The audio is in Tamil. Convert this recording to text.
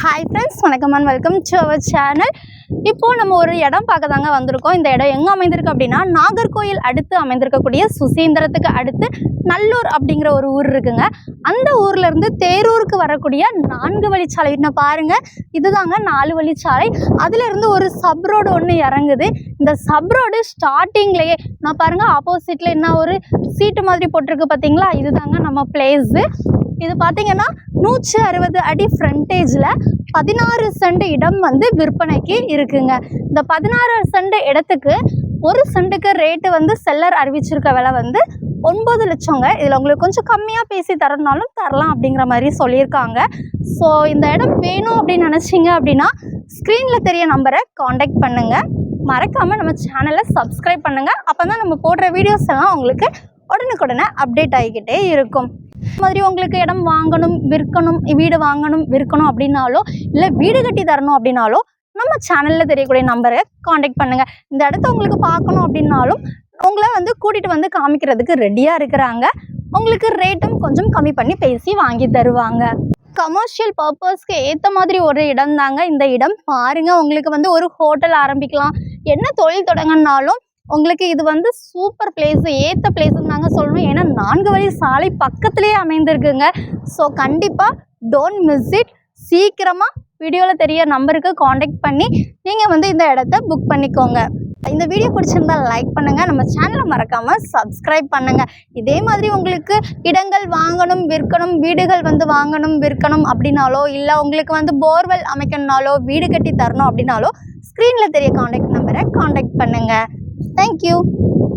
ஹாய் ஃப்ரெண்ட்ஸ் வணக்கம் and welcome to our channel இப்போது நம்ம ஒரு இடம் பார்க்க தாங்க வந்திருக்கோம். இந்த இடம் எங்கே அமைந்திருக்கு அப்படின்னா நாகர்கோயில் அடுத்து அமைந்திருக்கக்கூடிய சுசீந்திரத்துக்கு அடுத்து நல்லூர் அப்படிங்கிற ஒரு ஊர் இருக்குங்க. அந்த ஊர்லேருந்து தேரூருக்கு வரக்கூடிய நான்கு வழிச்சாலை. இன்னும் பாருங்கள் இதுதாங்க நாலு வழிச்சாலை. அதுலேருந்து ஒரு சப் ரோடு ஒன்று இறங்குது. இந்த சப் ரோடு ஸ்டார்டிங்லேயே நான் பாருங்கள் ஆப்போசிட்டில் என்ன ஒரு சீட்டு மாதிரி போட்டிருக்கு பார்த்தீங்களா இதுதாங்க நம்ம பிளேஸு இது பார்த்தீங்கன்னா நூற்றி அறுபது அடி ஃப்ரண்டேஜில் பதினாறு சென்ட் இடம் வந்து விற்பனைக்கு இருக்குங்க. இந்த பதினாறு சென்ட் இடத்துக்கு ஒரு சென்ட்டுக்கு ரேட்டு வந்து செல்லர் அறிவிச்சிருக்க விலை வந்து ஒன்பது லட்சங்க. இதில் உங்களுக்கு கொஞ்சம் கம்மியாக பேசி தரனாலும் தரலாம் அப்படிங்கிற மாதிரி சொல்லியிருக்காங்க. ஸோ இந்த இடம் வேணும் அப்படின்னு நினச்சிங்க அப்படின்னா ஸ்க்ரீனில் தெரிய நம்பரை காண்டாக்ட் பண்ணுங்கள் மறக்காமல் நம்ம சேனலை சப்ஸ்கிரைப் பண்ணுங்கள் அப்போ தான் நம்ம போடுற வீடியோஸ் எல்லாம் உங்களுக்கு உடனுக்குடனே அப்டேட் ஆகிக்கிட்டே இருக்கும். மாதிரி உங்களுக்கு இடம் வாங்கணும் விற்கணும் வீடு வாங்கணும் விற்கணும் அப்படின்னாலோ இல்லை வீடு கட்டி தரணும் அப்படின்னாலோ நம்ம சேனலில் தெரியக்கூடிய நம்பரை காண்டாக்ட் பண்ணுங்கள் இந்த இடத்த உங்களுக்கு பார்க்கணும் அப்படின்னாலும் உங்களை வந்து கூட்டிகிட்டு வந்து காமிக்கிறதுக்கு ரெடியாக இருக்கிறாங்க. உங்களுக்கு ரேட்டும் கொஞ்சம் கம்மி பண்ணி பேசி வாங்கி தருவாங்க. கமர்ஷியல் பர்பஸ்க்கு ஏற்ற மாதிரி ஒரு இடம் தாங்க இந்த இடம். பாருங்கள் உங்களுக்கு வந்து ஒரு ஹோட்டல் ஆரம்பிக்கலாம். என்ன தொழில் தொடங்கினாலும் உங்களுக்கு இது வந்து சூப்பர் பிளேஸு ஏற்ற பிளேஸுன்னு நாங்கள் சொல்லணும். ஏன்னா நான்கு வழி சாலை பக்கத்துலேயே அமைந்திருக்குங்க. ஸோ கண்டிப்பாக டோன்ட் மிஸ் இட் சீக்கிரமாக வீடியோவில் தெரிய நம்பருக்கு காண்டாக்ட் பண்ணி நீங்கள் வந்து இந்த இடத்த புக் பண்ணிக்கோங்க. இந்த வீடியோ பிடிச்சிருந்தா லைக் பண்ணுங்கள் நம்ம சேனலை மறக்காமல் சப்ஸ்கிரைப் பண்ணுங்கள் இதே மாதிரி உங்களுக்கு இடங்கள் வாங்கணும் விற்கணும் வீடுகள் வந்து வாங்கணும் விற்கணும் அப்படின்னாலோ இல்லை உங்களுக்கு வந்து போர்வெல் அமைக்கணுனாலோ வீடு கட்டி தரணும் அப்படின்னாலோ ஸ்க்ரீனில் தெரிய காண்டாக்ட் நம்பரை காண்டாக்ட் பண்ணுங்கள் Thank you.